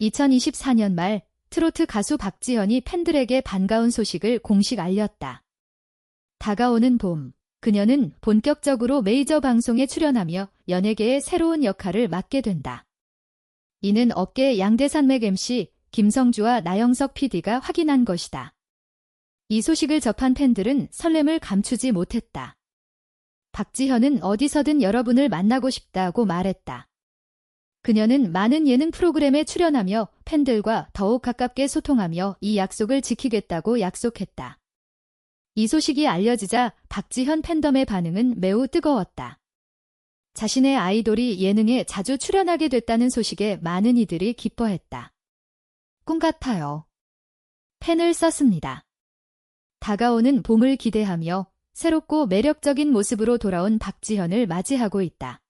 2024년 말 트로트 가수 박지현이 팬들에게 반가운 소식을 공식 알렸다. 다가오는 봄, 그녀는 본격적으로 메이저 방송에 출연하며 연예계의 새로운 역할을 맡게 된다. 이는 업계 양대산맥 MC 김성주와 나영석 PD가 확인한 것이다. 이 소식을 접한 팬들은 설렘을 감추지 못했다. 박지현은 어디서든 여러분을 만나고 싶다고 말했다. 그녀는 많은 예능 프로그램에 출연하며 팬들과 더욱 가깝게 소통하며 이 약속을 지키겠다고 약속했다. 이 소식이 알려지자 박지현 팬덤의 반응은 매우 뜨거웠다. 자신의 아이돌이 예능에 자주 출연하게 됐다는 소식에 많은 이들이 기뻐했다. 꿈 같아요. 펜을 썼습니다. 다가오는 봄을 기대하며 새롭고 매력적인 모습으로 돌아온 박지현을 맞이하고 있다.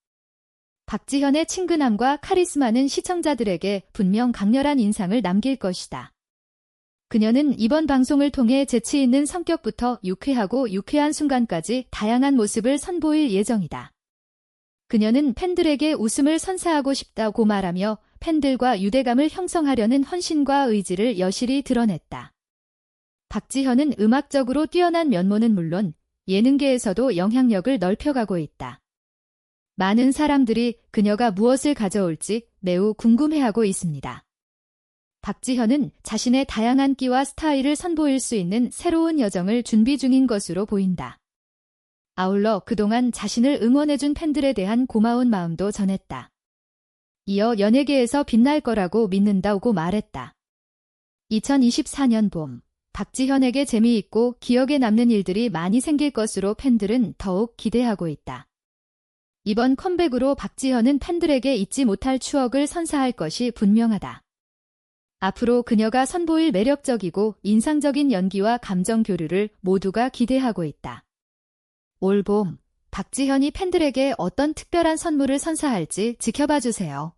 박지현의 친근함과 카리스마는 시청자들에게 분명 강렬한 인상을 남길 것이다. 그녀는 이번 방송을 통해 재치 있는 성격부터 유쾌하고 유쾌한 순간까지 다양한 모습을 선보일 예정이다. 그녀는 팬들에게 웃음을 선사하고 싶다고 말하며 팬들과 유대감을 형성하려는 헌신과 의지를 여실히 드러냈다. 박지현은 음악적으로 뛰어난 면모는 물론 예능계에서도 영향력을 넓혀가고 있다. 많은 사람들이 그녀가 무엇을 가져올지 매우 궁금해하고 있습니다. 박지현은 자신의 다양한 끼와 스타일을 선보일 수 있는 새로운 여정을 준비 중인 것으로 보인다. 아울러 그동안 자신을 응원해준 팬들에 대한 고마운 마음도 전했다. 이어 연예계에서 빛날 거라고 믿는다고 말했다. 2024년 봄, 박지현에게 재미있고 기억에 남는 일들이 많이 생길 것으로 팬들은 더욱 기대하고 있다. 이번 컴백으로 박지현은 팬들에게 잊지 못할 추억을 선사할 것이 분명하다. 앞으로 그녀가 선보일 매력적이고 인상적인 연기와 감정 교류를 모두가 기대하고 있다. 올 봄, 박지현이 팬들에게 어떤 특별한 선물을 선사할지 지켜봐 주세요.